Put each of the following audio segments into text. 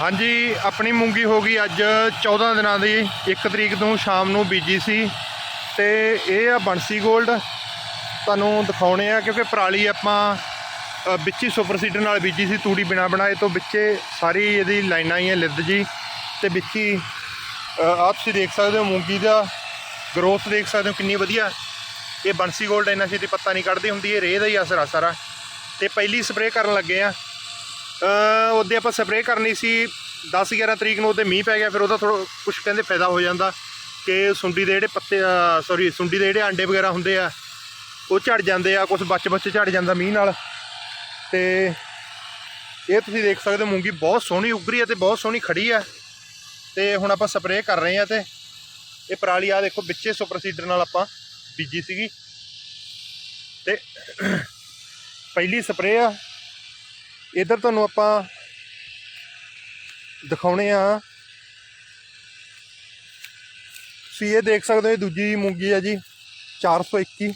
ਹਾਂਜੀ ਆਪਣੀ ਮੂੰਗੀ ਹੋ ਗਈ ਅੱਜ 14 ਦਿਨਾਂ ਦੀ। 1 ਤਰੀਕ ਨੂੰ ਸ਼ਾਮ ਨੂੰ ਬੀਜੀ ਸੀ। ਤੇ ਇਹ ਆ ਬੰਸੀ 골ਡ ਤੁਹਾਨੂੰ ਦਿਖਾਉਣੇ ਆ ਕਿਉਂਕਿ ਪਰਾਲੀ ਆਪਾਂ ਅ, ਵਿੱਚ ਹੀ ਸੁਪਰ ਸੀਡਰ ਨਾਲ ਬੀਜੀ ਸੀ ਤੂੜੀ ਬਿਨਾ ਬਣਾਏ ਤੋਂ ਵਿੱਚੇ ਸਾਰੀ ਇਹਦੀ ਲਾਈਨਾਂ ਹੀ ਹੈ ਲਿੱਦ ਜੀ। ਤੇ ਵਿੱਚ ਹੀ ਆਹ ਤੁਸੀਂ ਦੇਖ ਸਕਦੇ ਹੋ ਮੂੰਗੀ ਦਾ ਗਰੋਥ ਦੇਖ ਸਕਦੇ ਹੋ ਕਿੰਨੀ ਵਧੀਆ। ਇਹ ਬੰਸੀ 골ਡ ਇੰਨਾ ਛੇਤੀ ਪੱਤਾ ਨਹੀਂ ਕੱਢਦੀ ਹੁੰਦੀ ਇਹ ਰੇਹ ਦਾ ਹੀ ਅਸਰ ਆ ਸਾਰਾ ਤੇ ਪਹਿਲੀ ਸਪਰੇਅ ਕਰਨ ਲੱਗੇ ਆ। ਉਹਦੇ ਆਪਾਂ ਸਪਰੇਅ ਕਰਨੀ ਸੀ 10 11 ਤਰੀਕ ਨੂੰ ਉਹਦੇ ਮੀਂਹ ਪੈ ਗਿਆ, ਫਿਰ ਉਹਦਾ ਥੋੜਾ ਕੁਝ ਕਹਿੰਦੇ ਫਾਇਦਾ ਹੋ ਜਾਂਦਾ ਕਿ ਸੁੰਡੀ ਦੇ ਜਿਹੜੇ ਪੱਤੇ ਸੌਰੀ ਸੁੰਡੀ ਦੇ ਜਿਹੜੇ ਆਂਡੇ ਵਗੈਰਾ ਹੁੰਦੇ ਆ, ਉਹ ਝੜ ਜਾਂਦੇ ਆ ਕੁਝ ਬੱਚ ਬੱਚ ਝੜ ਜਾਂਦਾ ਮੀਂਹ ਨਾਲ। ਤੇ ਇਹ ਤੁਸੀਂ ਦੇਖ ਸਕਦੇ ਹੋ, ਮੂੰਗੀ ਬਹੁਤ ਸੋਹਣੀ ਉਗਰੀ ਹੈ ਤੇ ਬਹੁਤ ਸੋਹਣੀ ਖੜੀ ਆ ਤੇ ਹੁਣ ਆਪਾਂ ਸਪਰੇਅ ਕਰ ਰਹੇ ਆ ਤੇ ਇਹ ਪਰਾਲੀ ਆ ਦੇਖੋ, ਵਿੱਚੇ ਸੁਪਰ ਸੀਡਰ ਨਾਲ ਆਪਾਂ ਬੀਜੀ ਸੀਗੀ। ਤੇ ਪਹਿਲੀ ਸਪਰੇਅ ਆ। ਇੱਧਰ ਤੁਹਾਨੂੰ ਆਪਾਂ ਦਿਖਾਉਣੇ ਆ। ਤੁਸੀਂ ਇਹ ਦੇਖ ਸਕਦੇ ਹੋ ਦੂਜੀ ਮੂੰਗੀ ਹੈ ਜੀ 421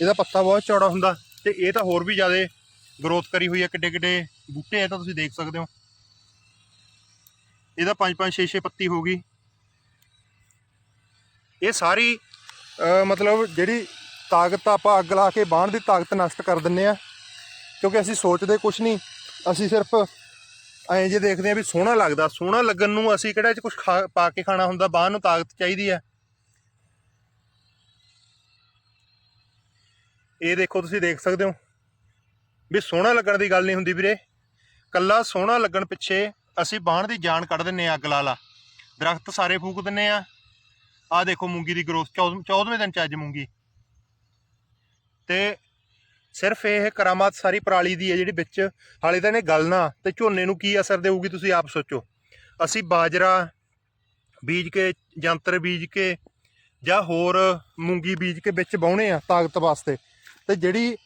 ਇਹਦਾ ਪੱਤਾ ਬਹੁਤ ਚੌੜਾ ਹੁੰਦਾ ਤੇ ਇਹ ਤਾਂ ਹੋਰ ਵੀ ਜ਼ਿਆਦਾ ਗਰੋਥ ਕਰੀ ਹੋਈ ਹੈ ਕਿੱਡੇ ਕਿੱਡੇ ਬੂਟੇ ਆ ਤਾਂ ਤੁਸੀਂ ਦੇਖ ਸਕਦੇ ਹੋ। ਇਹਦਾ 5 5 6 6 ਪੱਤੀ ਹੋ ਗਈ। ਇਹ ਸਾਰੀ ਮਤਲਬ ਜਿਹੜੀ ਤਾਕਤ ਆਪਾਂ ਅੱਗ ਲਾ ਕੇ ਬਾਣ ਦੀ ਤਾਕਤ ਨਸ਼ਟ ਕਰ ਦਿੰਨੇ ਆ, ਕਿਉਂਕਿ ਅਸੀਂ ਸੋਚਦੇ ਕੁਝ ਨਹੀਂ ਅਸੀਂ ਸਿਰਫ ਐਂ ਜੇ ਦੇਖਦੇ ਆ ਵੀ ਸੋਹਣਾ ਲੱਗਦਾ, ਸੋਹਣਾ ਲੱਗਣ ਨੂੰ ਅਸੀਂ ਕਿਹੜਾ ਇਹ ਚ ਕੁਝ ਪਾ ਕੇ ਖਾਣਾ ਹੁੰਦਾ ਬਾਹ ਨੂੰ ਤਾਕਤ ਚਾਹੀਦੀ ਹੈ। ਇਹ ਦੇਖੋ ਤੁਸੀਂ ਦੇਖ ਸਕਦੇ ਹੋ ਵੀ ਸੋਹਣਾ ਲੱਗਣ ਦੀ ਗੱਲ ਨਹੀਂ ਹੁੰਦੀ ਵੀਰੇ। ਕੱਲਾ ਸੋਹਣਾ ਲੱਗਣ ਪਿੱਛੇ ਅਸੀਂ ਬਾਣ ਦੀ ਜਾਨ ਕੱਢ ਦਿੰਨੇ ਆ ਅੱਗ ਲਾ ਲਾ। ਦਰਖਤ ਸਾਰੇ ਫੂਕ ਦਿੰਨੇ ਆ ਆਹ ਦੇਖੋ ਮੂੰਗੀ ਦੀ ਗਰੋਥ 14ਵੇਂ ਦਿਨ ਚ ਅੱਜ ਮੂੰਗੀ। ਤੇ ਸਿਰਫ ਇਹ ਕਰਾਮਾਤ ਸਾਰੀ ਪਰਾਲੀ ਦੀ ਹੈ ਜਿਹੜੀ ਵਿੱਚ, ਹਾਲੇ ਤਾਂ ਇਹਨੇ ਗਲਣਾ ਤੇ ਝੋਨੇ ਨੂੰ ਕੀ ਅਸਰ ਦੇਊਗੀ ਤੁਸੀਂ ਆਪ ਸੋਚੋ। ਅਸੀਂ ਬਾਜਰਾ ਬੀਜ ਕੇ, ਜੰਤਰ ਬੀਜ ਕੇ, ਜਾਂ ਹੋਰ ਮੂੰਗੀ ਬੀਜ ਕੇ ਵਿੱਚ ਬਾਉਣੇ ਆ ਤਾਕਤ ਵਾਸਤੇ। ਤੇ ਜਿਹੜੀ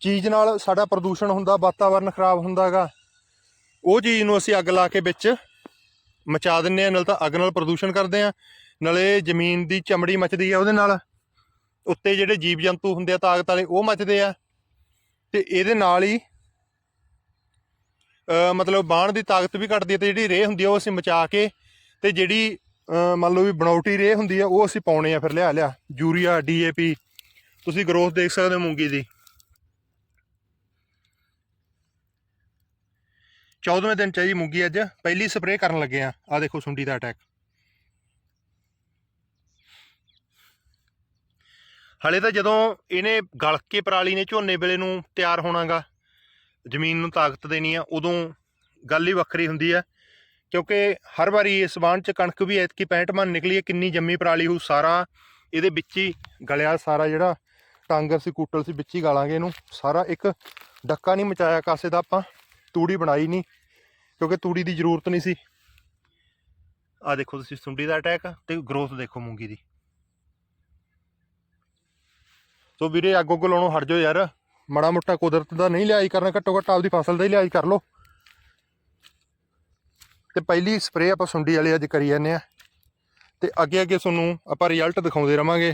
ਚੀਜ਼ ਨਾਲ ਸਾਡਾ ਪ੍ਰਦੂਸ਼ਣ ਹੁੰਦਾ, ਵਾਤਾਵਰਨ ਖਰਾਬ ਹੁੰਦਾਗਾ, ਉਹ ਚੀਜ਼ ਨੂੰ ਅਸੀਂ ਅੱਗ ਲਾ ਕੇ ਵਿੱਚ ਮਚਾ ਦਿੰਨੇ ਆ, ਨਾਲ ਤਾਂ ਅੱਗ ਨਾਲ ਪ੍ਰਦੂਸ਼ਣ ਕਰਦੇ ਆ। ਨਾਲੇ ਜ਼ਮੀਨ ਦੀ ਚਮੜੀ ਮਚਦੀ ਆ ਉਹਦੇ ਨਾਲ। ਉੱਤੇ ਜਿਹੜੇ ਜੀਵ ਜੰਤੂ ਹੁੰਦੇ ਆ, ਤਾਕਤ ਵਾਲੇ, ਉਹ ਮੱਚਦੇ ਆ। ਤੇ ਇਹਦੇ ਨਾਲ ਹੀ ਮਤਲਬ ਬਾਣ ਦੀ ਤਾਕਤ ਵੀ ਘਟਦੀ ਹੈ ਤੇ ਜਿਹੜੀ ਰੇਹ ਹੁੰਦੀ ਆ, ਉਹ ਅਸੀਂ ਮਚਾ ਕੇ ਤੇ ਜਿਹੜੀ ਮੰਨ ਲਓ ਵੀ ਬਣਾਉਟੀ ਰੇਹ ਹੁੰਦੀ ਆ, ਉਹ ਅਸੀਂ ਪਾਉਣੇ ਆ ਫਿਰ ਲਿਆ ਲਿਆ। ਯੂਰੀਆ ਡੀਏਪੀ ਤੁਸੀਂ ਗਰੋਥ ਦੇਖ ਸਕਦੇ ਹੋ ਮੂੰਗੀ ਦੀ। 14ਵੇਂ ਦਿਨ ਚ ਹੈ ਜੀ ਮੂੰਗੀ ਅੱਜ, ਪਹਿਲੀ ਸਪਰੇਅ ਕਰਨ ਲੱਗੇ ਆ। ਆ ਦੇਖੋ ਸੁੰਡੀ ਦਾ ਅਟੈਕ ਹਲੇ ਤਾਂ ਜਦੋਂ ਇਹਨੇ ਗਲ ਕੇ ਪਰਾਲੀ ਨੇ ਝੋਨੇ ਵੇਲੇ ਨੂੰ ਤਿਆਰ ਹੋਣਾਗਾ, ਜ਼ਮੀਨ ਨੂੰ ਤਾਕਤ ਦੇਣੀ ਆ, ਉਦੋਂ ਗੱਲ ਹੀ ਵੱਖਰੀ ਹੁੰਦੀ ਆ। ਕਿਉਂਕਿ ਹਰ ਵਾਰੀ ਇਸ ਬਾਣ ਚ ਕਣਕ ਵੀ ਐਤਕੀ 65 ਮਣ ਨਿਕਲੀ ਹੈ ਕਿੰਨੀ ਜੰਮੀ ਪਰਾਲੀ ਹੋ ਸਾਰਾ, ਇਹਦੇ ਵਿੱਚ ਹੀ ਗਲਿਆ ਸਾਰਾ ਜਿਹੜਾ ਟਾਂਗਰ ਸੀ ਕੂਟਲ ਸੀ, ਵਿੱਚ ਹੀ ਗਾਲਾਂਗੇ ਇਹਨੂੰ। ਸਾਰਾ ਇੱਕ ਡੱਕਾ ਨਹੀਂ ਮਚਾਇਆ ਕਾਸੇ ਦਾ ਆਪਾਂ, ਤੂੜੀ ਬਣਾਈ ਨਹੀਂ, ਕਿਉਂਕਿ ਤੂੜੀ ਦੀ ਜ਼ਰੂਰਤ ਨਹੀਂ ਸੀ। ਆ ਦੇਖੋ ਤੁਸੀਂ ਸੁੰਡੀ ਦਾ ਅਟੈਕ ਤੇ ਗਰੋਥ ਦੇਖੋ ਮੂੰਗੀ ਦੀ। ਸੋ ਵੀਰੇ ਅੱਗ ਉੱਗ ਲਾਉਣੋਂ ਹਟ ਜਾਓ ਯਾਰ। ਮਾੜਾ ਮੋਟਾ ਕੁਦਰਤ ਦਾ ਨਹੀਂ ਲਿਆਈ ਕਰਨਾ, ਘੱਟੋ ਘੱਟ ਆਪਦੀ ਫਸਲ ਦਾ ਹੀ ਲਿਆਈ ਕਰ ਲਓ। ਤੇ ਪਹਿਲੀ ਸਪਰੇਅ ਆਪਾਂ ਸੁੰਡੀ ਵਾਲੇ ਅੱਜ ਕਰੀ ਜਾਂਦੇ ਆ। ਤੇ ਅੱਗੇ ਅੱਗੇ ਤੁਹਾਨੂੰ ਆਪਾਂ ਰਿਜ਼ਲਟ ਦਿਖਾਉਂਦੇ ਰਵਾਂਗੇ।